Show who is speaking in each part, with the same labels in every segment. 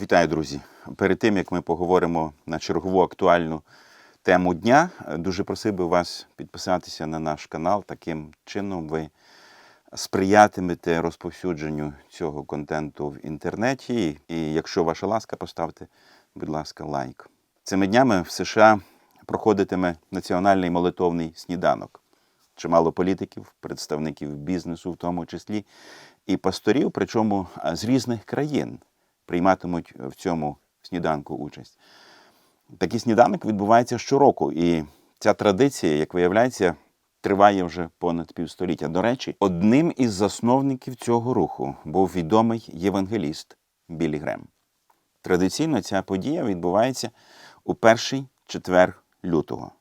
Speaker 1: Вітаю, друзі! Перед тим як ми поговоримо на чергову актуальну тему дня, дуже просив би вас підписатися на наш канал. Таким чином ви сприятимете розповсюдженню цього контенту в інтернеті. І якщо ваша ласка, поставте, будь ласка, лайк. Цими днями в США проходитиме національний молитовний сніданок. Чимало політиків, представників бізнесу, в тому числі, і пасторів, причому з різних країн прийматимуть в цьому сніданку участь. Такий сніданок відбувається щороку, і ця традиція, як виявляється, триває вже понад півстоліття. До речі, одним із засновників цього руху був відомий євангеліст Білі Грем. Традиційно ця подія відбувається у перший четвер лютого.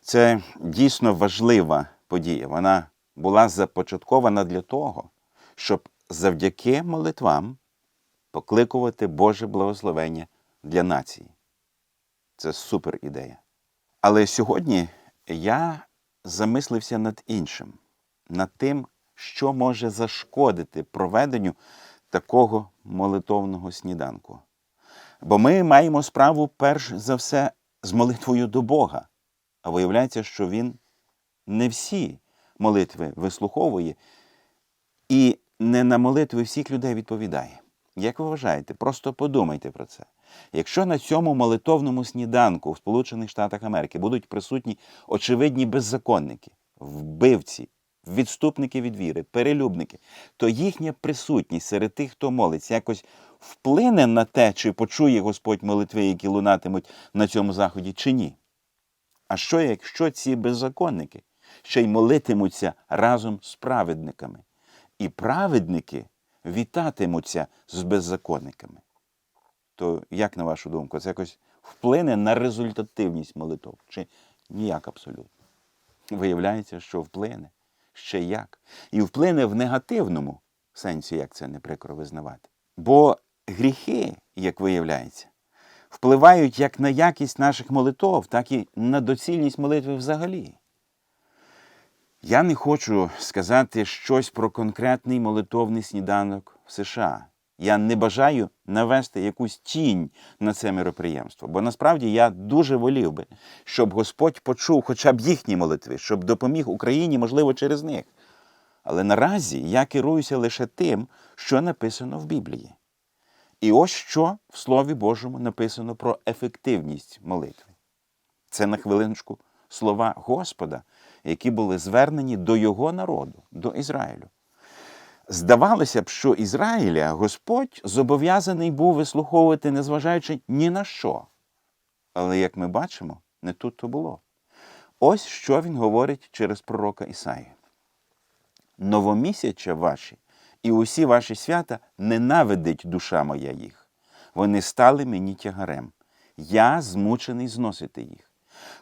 Speaker 1: Це дійсно важлива подія. Вона була започаткована для того, щоб завдяки молитвам покликувати Боже благословення для нації. Це супер ідея. Але сьогодні я замислився над іншим, над тим, що може зашкодити проведенню такого молитовного сніданку. Бо ми маємо справу перш за все з молитвою до Бога. А виявляється, що Він не всі молитви вислуховує і не на молитви всіх людей відповідає. Як ви вважаєте, просто подумайте про це. Якщо на цьому молитовному сніданку в Сполучених Штатах Америки будуть присутні очевидні беззаконники, вбивці, відступники від віри, перелюбники, то їхня присутність серед тих, хто молиться, якось вплине на те, чи почує Господь молитви, які лунатимуть на цьому заході, чи ні. А що, якщо ці беззаконники ще й молитимуться разом з праведниками? І праведники вітатимуться з беззаконниками. То як на вашу думку, це якось вплине на результативність молитов? Чи ніяк абсолютно? Виявляється, що вплине ще як. І вплине в негативному сенсі, як це не прикро визнавати. Бо гріхи, як виявляється, впливають як на якість наших молитов, так і на доцільність молитви взагалі. Я не хочу сказати щось про конкретний молитовний сніданок в США. Я не бажаю навести якусь тінь на це мероприємство, бо насправді я дуже волів би, щоб Господь почув хоча б їхні молитви, щоб допоміг Україні, можливо, через них. Але наразі я керуюся лише тим, що написано в Біблії. І ось що в Слові Божому написано про ефективність молитви. Це на хвилиночку слова Господа, які були звернені до його народу, до Ізраїлю. Здавалося б, що Ізраїля Господь зобов'язаний був вислуховувати, незважаючи ні на що. Але, як ми бачимо, не тут то було. Ось що він говорить через пророка Ісаї. Новомісяча ваші і усі ваші свята ненавидить душа моя їх. Вони стали мені тягарем. Я змучений зносити їх.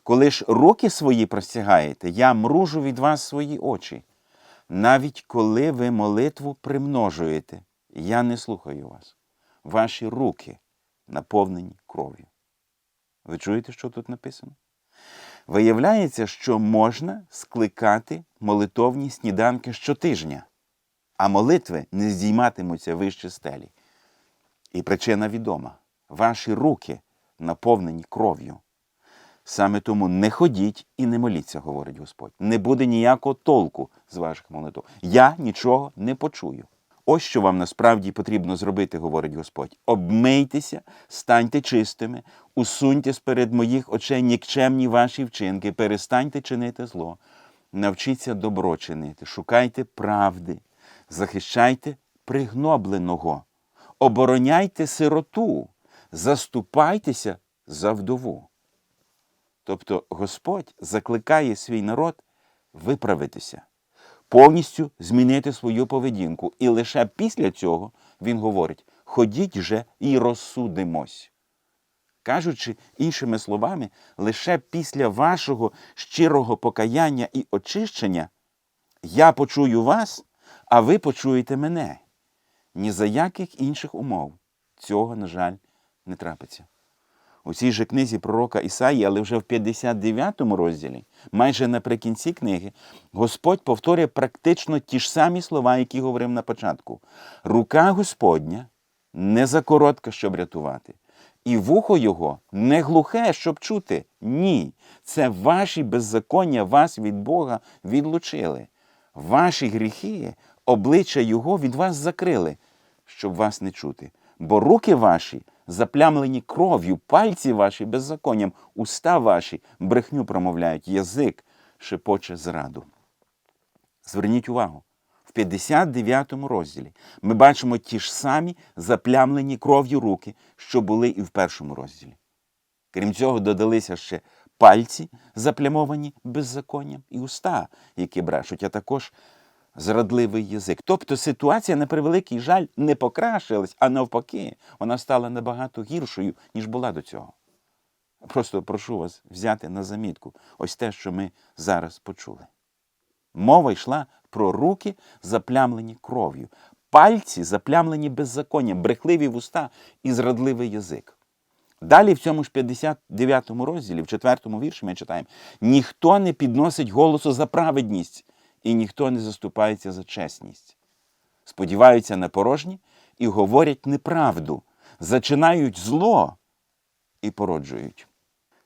Speaker 1: Коли ж руки свої простягаєте, я мружу від вас свої очі. Навіть коли ви молитву примножуєте, я не слухаю вас. Ваші руки наповнені кров'ю. Ви чуєте, що тут написано? Виявляється, що можна скликати молитовні сніданки щотижня, а молитви не здійматимуться вище стелі. І причина відома: ваші руки наповнені кров'ю. Саме тому не ходіть і не моліться, говорить Господь. Не буде ніякого толку з ваших молитв. Я нічого не почую. Ось що вам насправді потрібно зробити, говорить Господь. Обмийтеся, станьте чистими, усуньте сперед моїх очей нікчемні ваші вчинки, перестаньте чинити зло, навчіться добро чинити, шукайте правди, захищайте пригнобленого, обороняйте сироту, заступайтеся за вдову. Тобто Господь закликає свій народ виправитися, повністю змінити свою поведінку. І лише після цього він говорить: ходіть же і розсудимось. Кажучи іншими словами, лише після вашого щирого покаяння і очищення я почую вас, а ви почуєте мене. Ні за яких інших умов цього, на жаль, не трапиться. У цій же книзі пророка Ісаї, але вже в 59 розділі, майже наприкінці книги, Господь повторює практично ті ж самі слова, які говорив на початку. Рука Господня не закоротка, щоб рятувати. І вухо його не глухе, щоб чути. Ні. Це ваші беззаконня вас від Бога відлучили. Ваші гріхи, обличчя Його від вас закрили, щоб вас не чути. Бо руки ваші заплямлені кров'ю, пальці ваші беззаконням, уста ваші брехню промовляють, язик шепоче зраду. Зверніть увагу, в 59 розділі ми бачимо ті ж самі заплямлені кров'ю руки, що були і в першому розділі. Крім цього, додалися ще пальці, заплямовані беззаконням, і уста, які брешуть, а також зрадливий язик. Тобто ситуація, на превеликий жаль, не покращилась, а навпаки, вона стала набагато гіршою, ніж була до цього. Просто прошу вас взяти на замітку ось те, що ми зараз почули. Мова йшла про руки, заплямлені кров'ю, пальці заплямлені беззаконням, брехливі вуста і зрадливий язик. Далі в цьому ж 59 розділі, в 4 вірші ми читаємо: ніхто не підносить голосу за праведність, і ніхто не заступається за чесність. Сподіваються на порожні і говорять неправду, зачинають зло і породжують.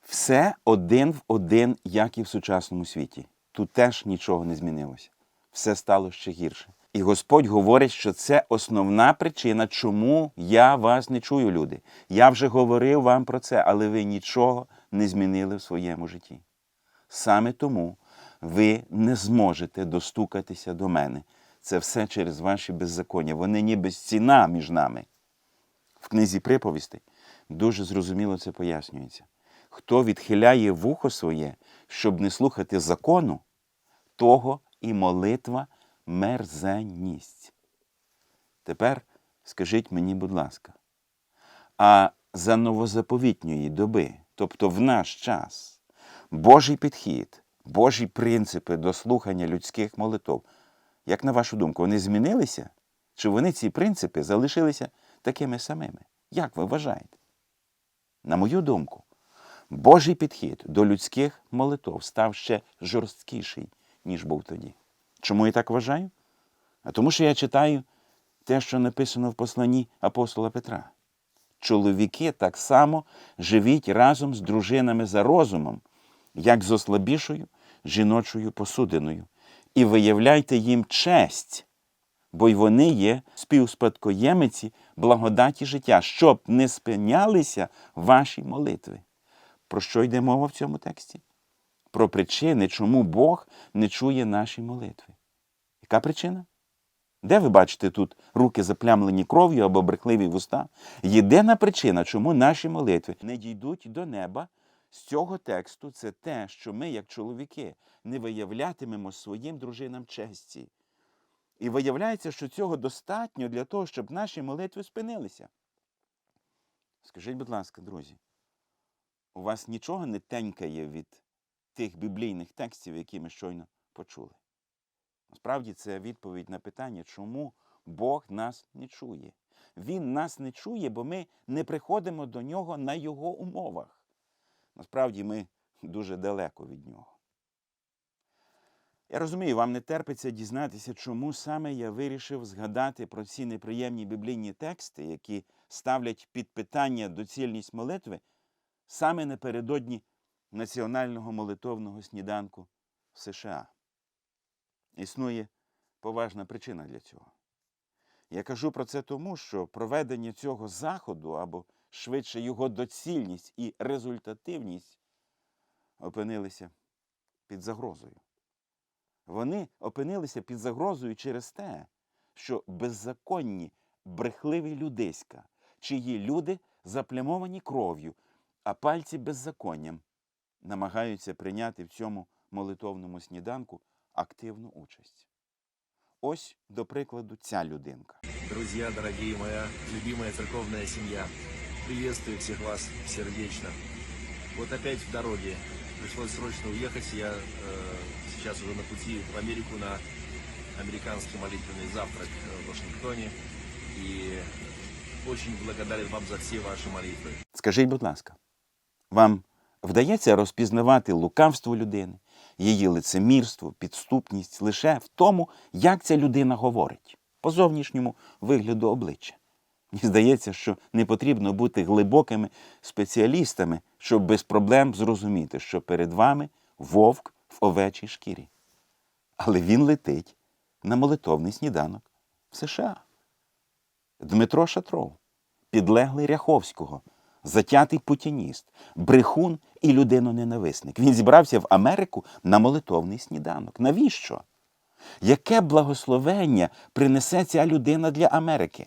Speaker 1: Все один в один, як і в сучасному світі. Тут теж нічого не змінилося. Все стало ще гірше. І Господь говорить, що це основна причина, чому я вас не чую, люди. Я вже говорив вам про це, але ви нічого не змінили в своєму житті. Саме тому ви не зможете достукатися до мене. Це все через ваші беззаконня. Вони ніби стіна між нами. В книзі приповістей дуже зрозуміло це пояснюється. Хто відхиляє вухо своє, щоб не слухати закону, того і молитва мерзенність. Тепер скажіть мені, будь ласка, а за новозаповітньої доби, тобто в наш час, Божий підхід, Божі принципи до слухання людських молитов, як на вашу думку, вони змінилися? Чи вони ці принципи залишилися такими самими? Як ви вважаєте? На мою думку, Божий підхід до людських молитов став ще жорсткіший, ніж був тоді. Чому я так вважаю? А тому, що я читаю те, що написано в посланні апостола Петра. Чоловіки так само живіть разом з дружинами за розумом, як з ослабішою жіночою посудиною, і виявляйте їм честь, бо й вони є співспадкоємиці благодаті життя, щоб не спинялися ваші молитви. Про що йде мова в цьому тексті? Про причини, чому Бог не чує наші молитви. Яка причина? Де ви бачите тут руки заплямлені кров'ю або брехливі вуста? Єдина причина, чому наші молитви не дійдуть до неба з цього тексту, це те, що ми, як чоловіки, не виявлятимемо своїм дружинам честі. І виявляється, що цього достатньо для того, щоб наші молитви спинилися. Скажіть, будь ласка, друзі, у вас нічого не тенькає від тих біблійних текстів, які ми щойно почули? Насправді це відповідь на питання, чому Бог нас не чує. Він нас не чує, бо ми не приходимо до нього на його умовах. Насправді ми дуже далеко від нього. Я розумію, вам не терпиться дізнатися, чому саме я вирішив згадати про ці неприємні біблійні тексти, які ставлять під питання доцільність молитви саме напередодні національного молитовного сніданку в США. Існує поважна причина для цього. Я кажу про це тому, що проведення цього заходу, або швидше його доцільність і результативність опинилися під загрозою. Вони опинилися під загрозою через те, що беззаконні, брехливі людиська, чиї люди заплямовані кров'ю, а пальці беззаконням, намагаються прийняти в цьому молитовному сніданку активну участь. Ось, до прикладу, ця людинка.
Speaker 2: Друзья, дорогие, моя любимая церковная семья, приветствую всех вас сердечно. Вот опять в дороге. Пришлось срочно уехать. Я э, сейчас уже на пути в Америку на американский молитвенный завтрак э, в Вашингтоне. И очень благодарен вам за все ваши молитвы.
Speaker 1: Скажіть, будь ласка, вам вдається розпізнавати лукавство людини, її лицемірство, підступність лише в тому, як ця людина говорить, по зовнішньому вигляду обличчя. Мені здається, що не потрібно бути глибокими спеціалістами, щоб без проблем зрозуміти, що перед вами вовк в овечій шкірі. Але він летить на молитовний сніданок в США. Дмитро Шатров, підлеглий Ряховського, затятий путініст, брехун і людиноненависник. Він зібрався в Америку на молитовний сніданок. Навіщо? Яке благословення принесе ця людина для Америки?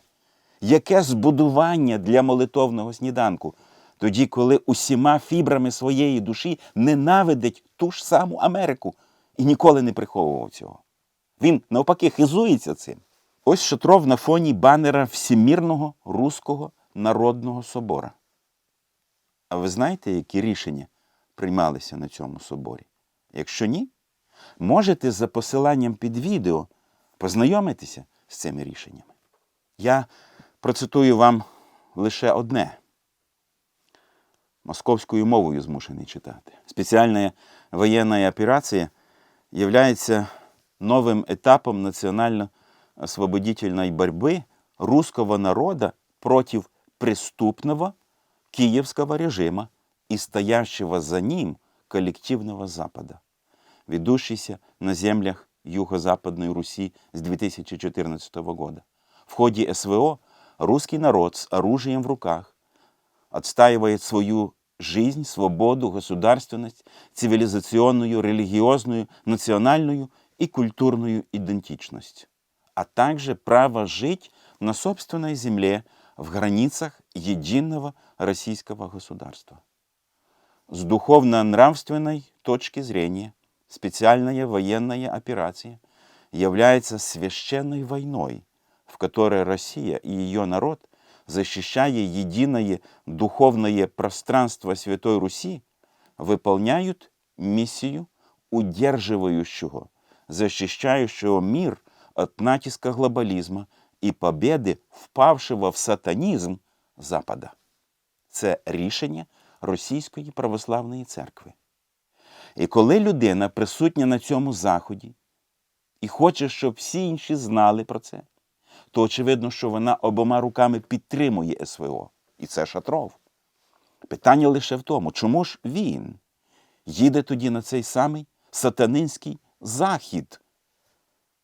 Speaker 1: Яке збудування для молитовного сніданку? Тоді, коли усіма фібрами своєї душі ненавидить ту ж саму Америку і ніколи не приховував цього. Він навпаки хизується цим. Ось Шатров на фоні банера Всемірного Руського народного собора. А ви знаєте, які рішення приймалися на цьому соборі? Якщо ні, можете за посиланням під відео познайомитися з цими рішеннями. Я процитую вам лише одне. Московською мовою змушений читати. Спеціальна воєнна операція является новым этапом национально-освободительной борьбы русского народа против преступного киевского режима и стоящего за ним коллективного Запада, ведущийся на землях Юго-Западной Руси с 2014 года. В ходе СВО русский народ с оружием в руках отстаивает свою жизнь, свободу, государственность, цивилизационную, религиозную, национальную и культурную идентичность, а также право жить на собственной земле в границах единого российского государства. С духовно-нравственной точки зрения специальная военная операция является священной войной, в которой Россия и ее народ, защищая единое духовное пространство Святой Руси, выполняют миссию удерживающего, защищающего мир от натиска глобализма и победы впавшего в сатанізм Запада. Це рішення Російської православної церкви. І коли людина присутня на цьому заході і хоче, щоб всі інші знали про це, то очевидно, що вона обома руками підтримує СВО. І це Шатров. Питання лише в тому, чому ж він їде тоді на цей самий сатанинський захід?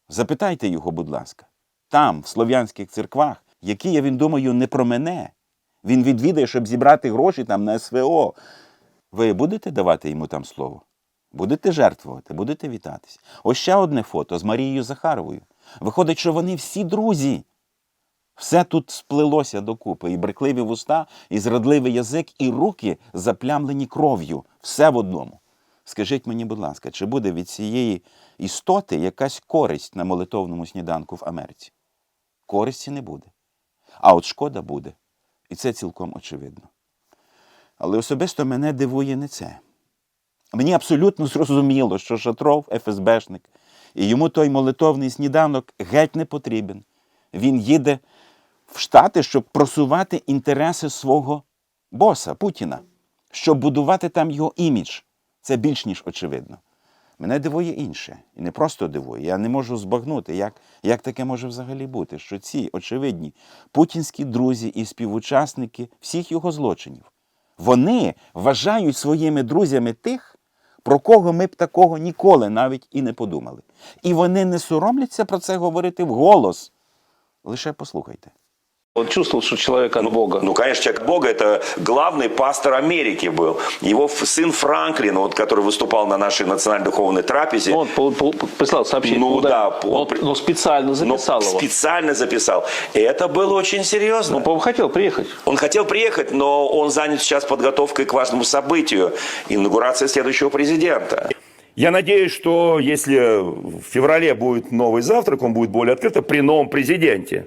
Speaker 1: Запитайте його, будь ласка, там, в слов'янських церквах, які, я він думаю, не про мене. Він відвідає, щоб зібрати гроші там на СВО. Ви будете давати йому там слово? Будете жертвувати, будете вітатись. Ось ще одне фото з Марією Захаровою. Виходить, що вони всі друзі. Все тут сплелося докупи. І брекливі вуста, і зрадливий язик, і руки заплямлені кров'ю. Все в одному. Скажіть мені, будь ласка, чи буде від цієї істоти якась користь на молитовному сніданку в Америці? Користі не буде. А от шкода буде. І це цілком очевидно. Але особисто мене дивує не це. Мені абсолютно зрозуміло, що Шатров ФСБшник, і йому той молитовний сніданок геть не потрібен. Він їде в Штати, щоб просувати інтереси свого боса Путіна, щоб будувати там його імідж. Це більш ніж очевидно. Мене дивує інше. І не просто дивує. Я не можу збагнути, як, як таке може взагалі бути, що ці очевидні путінські друзі і співучасники всіх його злочинів, вони вважають своїми друзями тих, про кого ми б такого ніколи навіть і не подумали. І вони не соромляться про це говорити вголос. Лише послухайте.
Speaker 3: Он чувствовал, что человек от Бога.
Speaker 4: Ну, конечно, человек Бога – это главный пастор Америки был. Его сын Франклин, вот, который выступал на нашей национально-духовной трапезе,
Speaker 3: Он пол- прислал сообщение.
Speaker 4: Ну
Speaker 3: куда-
Speaker 4: да,
Speaker 3: он,
Speaker 4: он
Speaker 3: но специально
Speaker 4: но
Speaker 3: записал его.
Speaker 4: специально записал. И это было очень серьезно.
Speaker 3: Он, по-моему, хотел приехать.
Speaker 4: Он хотел приехать, но он занят сейчас подготовкой к важному событию – инаугурации следующего президента.
Speaker 5: Я надеюсь, что если в феврале будет новый завтрак, он будет более открыто при новом президенте,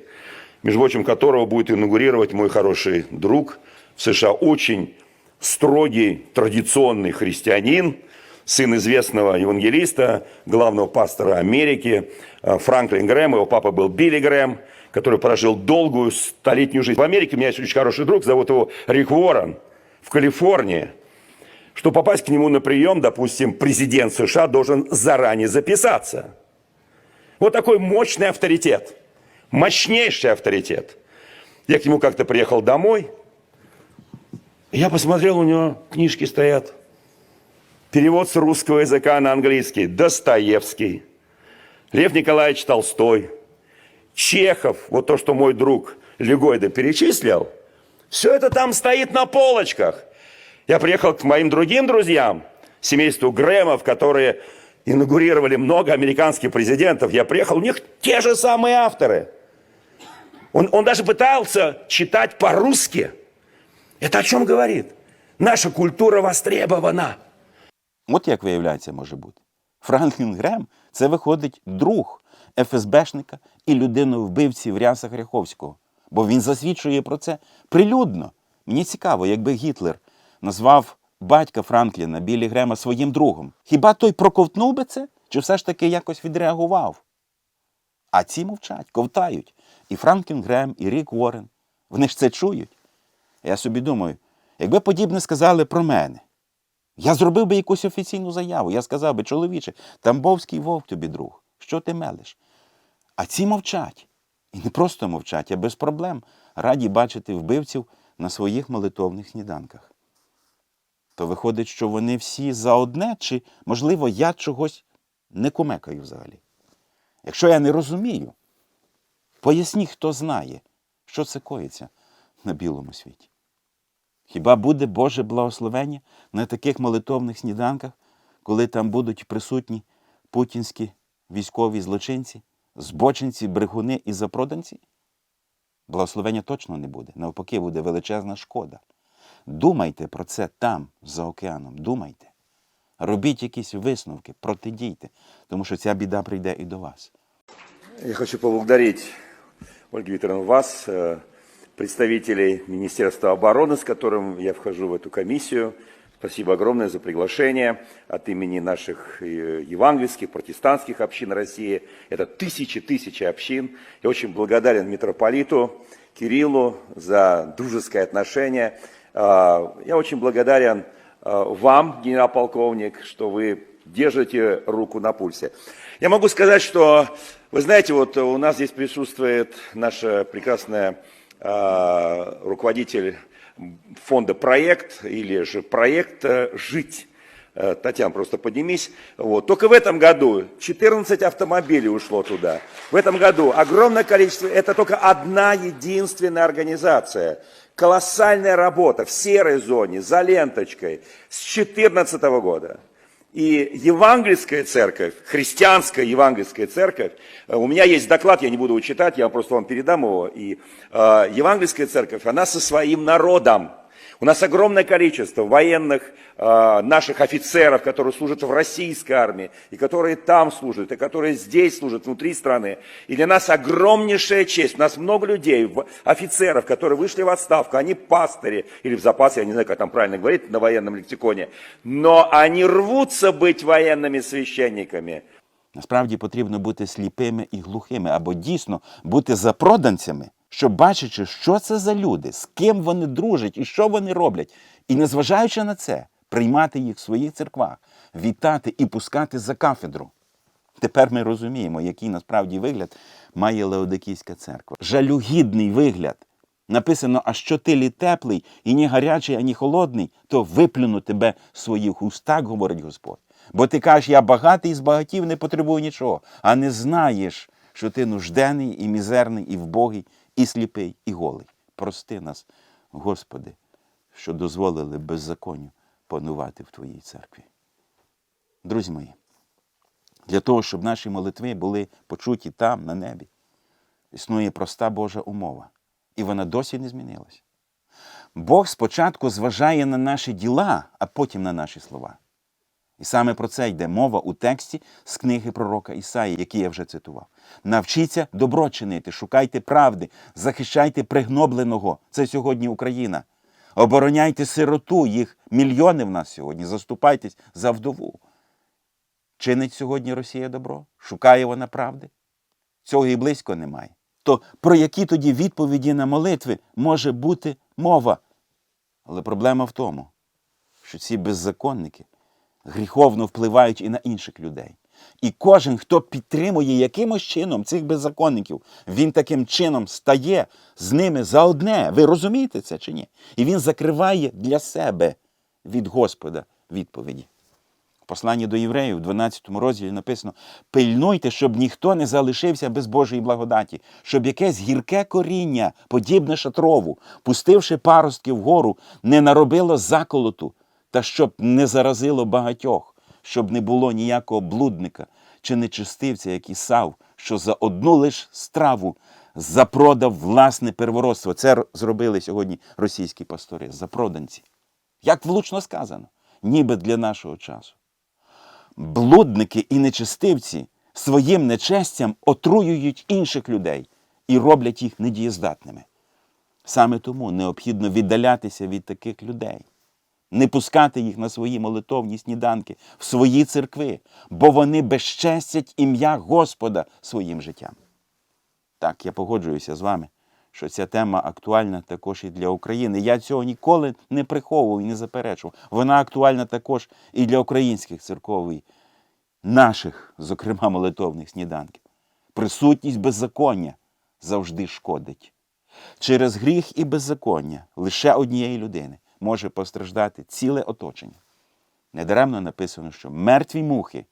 Speaker 5: между прочим, которого будет инаугурировать мой хороший друг в США, очень строгий, традиционный христианин, сын известного евангелиста, главного пастора Америки, э, Франклин Грэм. Его папа был Билли Грэм, который прожил долгую столетнюю жизнь. В Америке у меня есть очень хороший друг, зовут его Рик Уоррен, в Калифорнии. Что попасть к нему на прием, допустим, президент США должен заранее записаться. Вот такой мощный авторитет, мощнейший авторитет. Я к нему как-то приехал домой, я посмотрел, у него книжки стоят. Перевод с русского языка на английский. Достоевский, Лев Николаевич Толстой, Чехов, вот то, что мой друг Легойда перечислил, все это там стоит на полочках. Я приехал к моим другим друзьям, семейству Грэмов, которые инаугурировали много американских президентов. Я приехал, у них те же самые авторы. Он, он даже пытался читать по-русски. Это о чем говорит? Наша культура востребована.
Speaker 1: От як виявляється, може бути. Франклін Грем це виходить друг ФСБшника і людину-вбивці в рясах Ряховського. Бо він засвідчує про це прилюдно. Мені цікаво, якби Гітлер назвав батька Франкліна Білі Грема своїм другом. Хіба той проковтнув би це? Чи все ж таки якось відреагував? А ці мовчать, ковтають. І Франклін Грем, і Рік Уоррен. Вони ж це чують. Я собі думаю, якби подібне сказали про мене, я зробив би якусь офіційну заяву. Я сказав би, чоловіче, Тамбовський вовк тобі друг. Що ти мелиш? А ці мовчать. І не просто мовчать, а без проблем раді бачити вбивців на своїх молитовних сніданках. То виходить, що вони всі за одне, чи, можливо, я чогось не кумекаю взагалі. Якщо я не розумію, поясніть, хто знає, що це коїться на білому світі. Хіба буде Боже благословення на таких молитовних сніданках, коли там будуть присутні путінські військові злочинці, збочинці, брехуни і запроданці? Благословення точно не буде. Навпаки, буде величезна шкода. Думайте про це там, за океаном. Думайте. Робіть якісь висновки, протидійте, тому що ця біда прийде і до вас.
Speaker 5: Я хочу поблагодарить, Ольга Викторовна, вас, э, представителей Министерства обороны, с которым я вхожу в эту комиссию. Спасибо огромное за приглашение от имени наших э, евангельских, протестантских общин России. Это тысячи-тысячи общин. Я очень благодарен митрополиту Кириллу за дружеское отношение. А, Я очень благодарен а, вам, генерал-полковник, что вы держите руку на пульсе. Я могу сказать, что, вы знаете, вот у нас здесь присутствует наша прекрасная а, руководитель фонда «Проект» или же проект э, «Жить». Э, Татьяна, просто поднимись. Вот. Только в этом году 14 автомобилей ушло туда. В этом году огромное количество, это только одна единственная организация. Колоссальная работа в серой зоне, за ленточкой с 2014 года. И Евангельская церковь, христианская Евангельская церковь, э, у меня есть доклад, я не буду его читать, я просто вам передам его. И э, Евангельская церковь, она со своим народом. У нас огромное количество военных э, наших офицеров, которые служат в российской армии, и которые там служат, и которые здесь служат, внутри страны. И для нас огромнейшая честь. У нас много людей, в- офицеров, которые вышли в отставку, они пастыри, или в запас, я не знаю, как там правильно говорить на военном лексиконе, но они рвутся быть военными священниками.
Speaker 1: Насправді потрібно бути сліпими і глухими, або дійсно бути запроданцями, щоб бачачи, що це за люди, з ким вони дружать і що вони роблять, і незважаючи на це, приймати їх в своїх церквах, вітати і пускати за кафедру. Тепер ми розуміємо, який насправді вигляд має Леодикійська церква. Жалюгідний вигляд. Написано, а що ти лі теплий, і ні гарячий, ані холодний, то виплюну тебе з своїх уст, так говорить Господь. Бо ти кажеш, я багатий і збагатів, не потребую нічого, а не знаєш, що ти нужденний і мізерний, і вбогий, і сліпий, і голий. Прости нас, Господи, що дозволили беззаконню панувати в Твоїй церкві. Друзі мої, для того, щоб наші молитви були почуті там, на небі, існує проста Божа умова, і вона досі не змінилася. Бог спочатку зважає на наші діла, а потім на наші слова. І саме про це йде мова у тексті з книги пророка Ісаї, який я вже цитував. Навчіться добро чинити, шукайте правди, захищайте пригнобленого. Це сьогодні Україна. Обороняйте сироту, їх мільйони в нас сьогодні. Заступайтесь за вдову. Чинить сьогодні Росія добро? Шукає вона правди? Цього і близько немає. То про які тоді відповіді на молитви може бути мова? Але проблема в тому, що ці беззаконники гріховно впливають і на інших людей. І кожен, хто підтримує якимось чином цих беззаконників, він таким чином стає з ними за одне. Ви розумієте це чи ні? І він закриває для себе від Господа відповіді. В посланні до євреїв, в 12 розділі написано: пильнуйте, щоб ніхто не залишився без Божої благодаті, щоб якесь гірке коріння, подібне шатрову, пустивши паростки вгору, не наробило заколоту, та щоб не заразило багатьох, щоб не було ніякого блудника чи нечистивця, як Ісав, що за одну лиш страву запродав власне первородство. Це зробили сьогодні російські пастори, запроданці. Як влучно сказано, ніби для нашого часу блудники і нечестивці своїм нечестям отруюють інших людей і роблять їх недієздатними. Саме тому необхідно віддалятися від таких людей, не пускати їх на свої молитовні сніданки, в свої церкви, бо вони безчестять ім'я Господа своїм життям. Так, я погоджуюся з вами, що ця тема актуальна також і для України. Я цього ніколи не приховував і не заперечував. Вона актуальна також і для українських церков, і наших, зокрема, молитовних сніданків. Присутність беззаконня завжди шкодить. Через гріх і беззаконня лише однієї людини може постраждати ціле оточення. Недаремно написано, що мертві мухи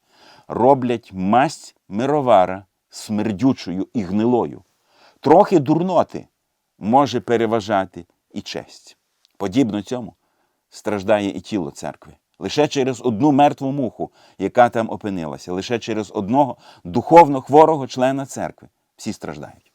Speaker 1: роблять масть мировара смердючою і гнилою. Трохи дурноти може переважати і честь. Подібно цьому страждає і тіло церкви. Лише через одну мертву муху, яка там опинилася, лише через одного духовно хворого члена церкви. Всі страждають.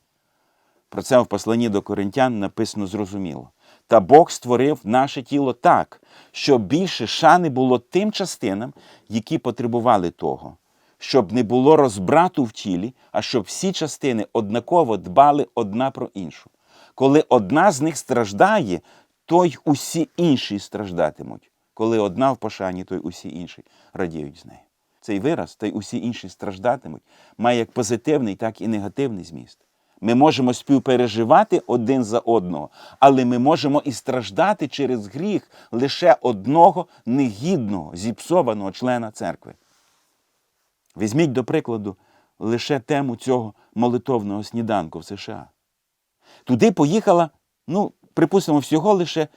Speaker 1: Про це в посланні до коринтян написано зрозуміло. Та Бог створив наше тіло так, щоб більше шани було тим частинам, які потребували того, щоб не було розбрату в тілі, а щоб всі частини однаково дбали одна про іншу. Коли одна з них страждає, то й усі інші страждатимуть. Коли одна в пошані, то й усі інші радіють з нею. Цей вираз, та й усі інші страждатимуть, має як позитивний, так і негативний зміст. Ми можемо співпереживати один за одного, але ми можемо і страждати через гріх лише одного негідного, зіпсованого члена церкви. Візьміть, до прикладу, лише тему цього молитовного сніданку в США. Туди поїхала, ну, припустимо, всього лише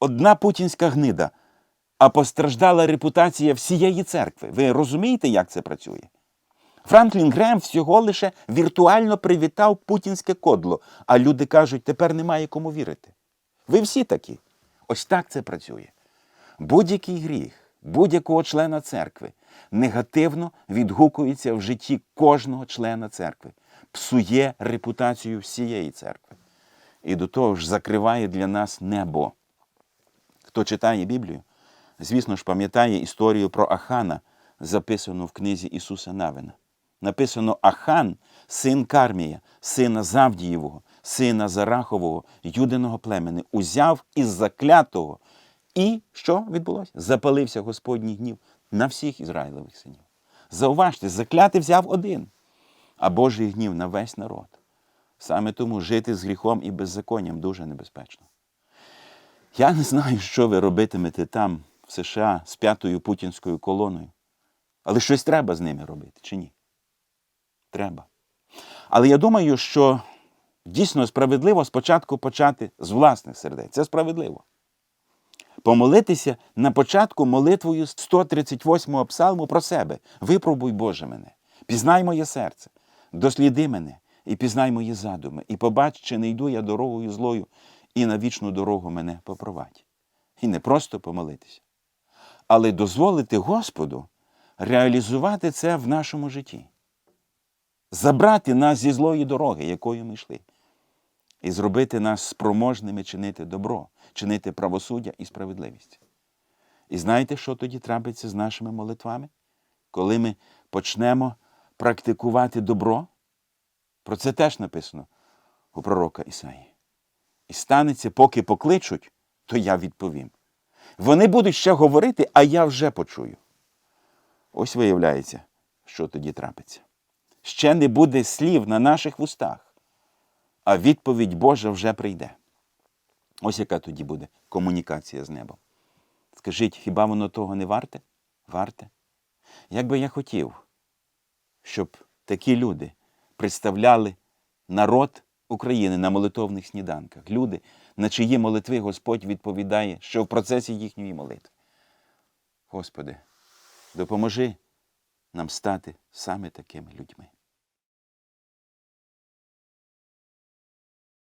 Speaker 1: одна путінська гнида, а постраждала репутація всієї церкви. Ви розумієте, як це працює? Франклін Грем всього лише віртуально привітав путінське кодло, а люди кажуть, тепер немає кому вірити. Ви всі такі. Ось так це працює. Будь-який гріх, будь-якого члена церкви негативно відгукується в житті кожного члена церкви, псує репутацію всієї церкви. І до того ж закриває для нас небо. Хто читає Біблію, звісно ж, пам'ятає історію про Ахана, записану в книзі Ісуса Навина. Написано Ахан, син Кармія, сина Завдієвого, сина Зарахового, юдиного племени, узяв із заклятого. І що відбулося? Запалився Господній гнів на всіх Ізраїлевих синів. Зауважте, заклятий взяв один, а Божий гнів на весь народ. Саме тому жити з гріхом і беззаконням дуже небезпечно. Я не знаю, що ви робитимете там, в США, з п'ятою путінською колоною. Але щось треба з ними робити, чи ні? Треба. Але я думаю, що дійсно справедливо спочатку почати з власних сердець. Це справедливо. Помолитися на початку молитвою 138-го псалму про себе. Випробуй, Боже, мене, пізнай моє серце, досліди мене і пізнай мої задуми, і побач, чи не йду я дорогою злою, і на вічну дорогу мене попровадь. І не просто помолитися, але дозволити Господу реалізувати це в нашому житті. Забрати нас зі злої дороги, якою ми йшли, і зробити нас спроможними чинити добро, чинити правосуддя і справедливість. І знаєте, що тоді трапиться з нашими молитвами? Коли ми почнемо практикувати добро? Про це теж написано у пророка Ісаї. І станеться, поки покличуть, то я відповім. Вони будуть ще говорити, а я вже почую. Ось виявляється, що тоді трапиться ще не буде слів на наших вустах, а відповідь Божа вже прийде. Ось яка тоді буде комунікація з небом. Скажіть, хіба воно того не варте? Варте? Як би я хотів, щоб такі люди представляли народ України на молитовних сніданках, люди, на чиї молитви Господь відповідає, що в процесі їхньої молитви. Господи, допоможи нам стати саме такими людьми.